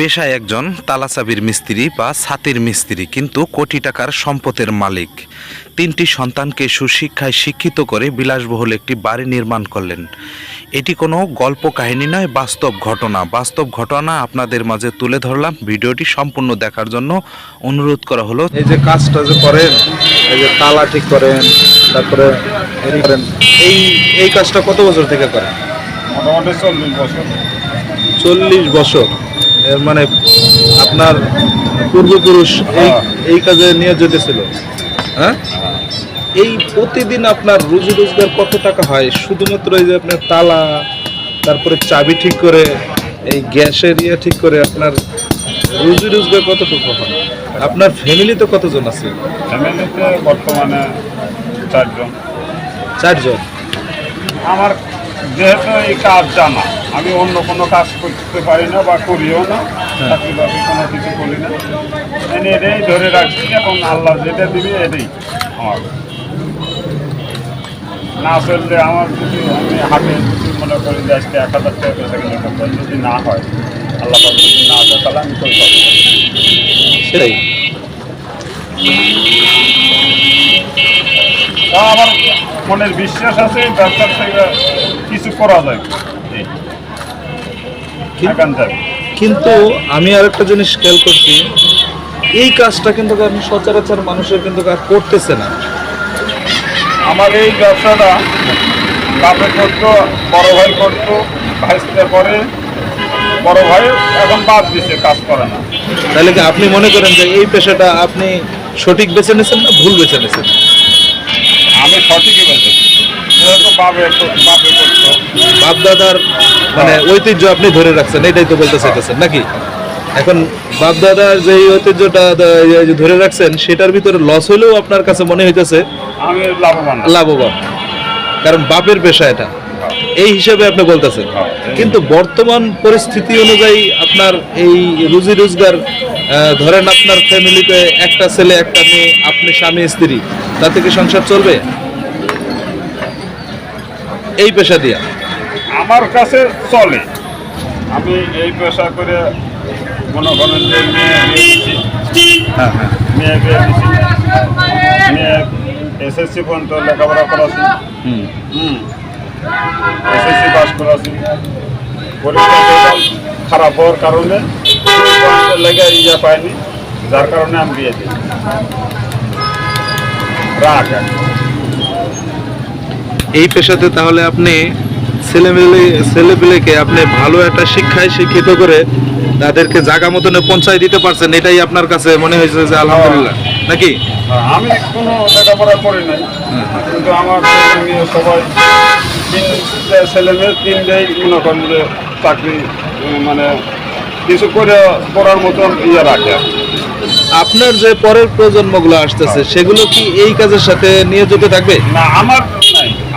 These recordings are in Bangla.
পেশায় একজন তালাচাবির মিস্ত্রি বা ছাতির মিস্ত্রি কিন্তু কোটি টাকার সম্পদের মালিক। তিনটি সন্তানকে সুশিক্ষায় শিক্ষিত করে বিলাসবহুল একটি বাড়ি নির্মাণ করলেন। এটি কোনো গল্প কাহিনী নয় বাস্তব ঘটনা। বাস্তব ঘটনা আপনাদের মাঝে তুলে ধরলাম। ভিডিওটি সম্পূর্ণ দেখার জন্য অনুরোধ করা হলো। এই যে কাজটা যে করেন এই যে তালা ঠিক করেন তারপরে করেন এই এই কাজটা কত বছর থেকে করেন? মোটামুটি চল্লিশ বছর। চল্লিশ বছর। মানে আপনার পূর্বপুরুষ এই হ্যাঁ। এই কাজে নিয়োজিত ছিল হ্যাঁ? এই প্রতিদিন আপনার রুজি রোজগার কত টাকা হয়? শুধুমাত্র এই যে আপনার তালা তারপরে চাবি ঠিক করে এই গ্যাসের ইয়ে ঠিক করে আপনার রুজি রোজগার কতটুকু হয়? আপনার ফ্যামিলিতে কতজন আছে? ফ্যামিলিতে বর্তমানে চারজন। চারজন। আমার যেহেতু এই কাজ জানা আমি অন্য কোনো কাজ করতে পারি না বা করিও না। চাকরি বাকরি কোনো কিছু করি না। আমি এটাই ধরে রাখছি এবং আল্লাহ যেটা দিবে এটাই আমার। না চললে আমার যদি আমি হাতে যদি মনে করি যে আজকে এক হাজার টাকা গেলে যদি না হয় আল্লাহ যদি না দেয় তাহলে আমি কই পাবো। সেটাই। তা আমার মনের বিশ্বাস আছে ব্যবসার থেকে কিছু করা যায়। এখান কিন্তু আমি আরেকটা জিনিস খেয়াল করছি এই কাজটা কিন্তু আপনি সচরাচর মানুষের কিন্তু আর করতেছে না। আমার এই ব্যবসাটা বাপে করতো বড় ভাই করতো ভাইস্তে করে বড় ভাই এখন বাদ দিছে কাজ করে না। তাহলে কি আপনি মনে করেন যে এই পেশাটা আপনি সঠিক বেছে নিয়েছেন না ভুল বেছে নিয়েছেন আমি সঠিকই যেহেতু বাপে বাপে করতো বাপ দাদার মানে ঐতিহ্য আপনি ধরে রাখছেন এটাই তো বলতে চাইতেছেন নাকি? এখন বাপ দাদার যে ঐতিহ্যটা ধরে রাখছেন সেটার ভিতরে লস হলেও আপনার কাছে মনে হইতেছে আমি লাভবান। লাভবান। কারণ বাপের পেশা এটা। এই হিসাবে আপনি বলতেছেন। হ্যাঁ, কিন্তু বর্তমান পরিস্থিতি অনুযায়ী আপনার এই রুজি রোজগার ধরেন আপনার ফ্যামিলিতে একটা ছেলে একটা মেয়ে আপনি স্বামী স্ত্রী তাতে কি সংসার চলবে? এই পেশা দিয়া। আমার কাছে চলে। আমি এই পেশা করে মনে করেন যে মেয়ে বিয়ে দিচ্ছি হ্যাঁ। হ্যাঁ মেয়ে এসএসসি পর্যন্ত লেখাপড়া করাছি। হুম। হুম। SSC pass করাছি। পরীক্ষা খারাপ হওয়ার কারণে লেগে ইয়া পাইনি। যার কারণে আমি বিয়ে দিই রাগ এই পেশাতে তাহলে আপনি ছেলেমেলে ছেলেপেলেকে আপনি ভালো একটা শিক্ষায় শিক্ষিত করে তাদেরকে জায়গা মতনে পৌঁছায় দিতে পারছেন এটাই আপনার কাছে মনে হয়েছে যে আলহামদুলিল্লাহ। নাকি? হ্যাঁ, আমি কোনো লেখাপড়া করি নাই কিন্তু আমার সবাই তিনটে ছেলে মেয়ে তিনটেই মনে করেন যে চাকরি মানে কিছু করে করার মতন ইয়ে রাখে। আপনার যে পরের প্রজন্মগুলো আসতেছে সেগুলো কি এই কাজের সাথে নিয়োজিত থাকবে? না আমার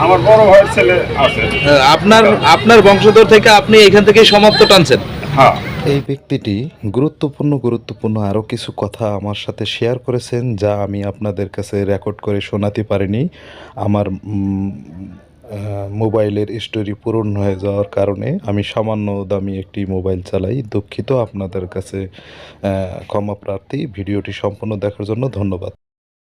আমার বড় ভাইয়ের ছেলে আছে। আহ, আপনার আপনার বংশধর থেকে আপনি এখান থেকে সমাপ্ত টানছেন। হ্যাঁ। এই ব্যক্তিটি গুরুত্বপূর্ণ গুরুত্বপূর্ণ আরও কিছু কথা আমার সাথে শেয়ার করেছেন যা আমি আপনাদের কাছে রেকর্ড করে শোনাতে পারিনি। আমার মোবাইলের স্টোরি পূরণ হয়ে যাওয়ার কারণে আমি সামান্য দামি একটি মোবাইল চালাই। দুঃখিত আপনাদের কাছে ক্ষমা প্রার্থী। ভিডিওটি সম্পূর্ণ দেখার জন্য ধন্যবাদ।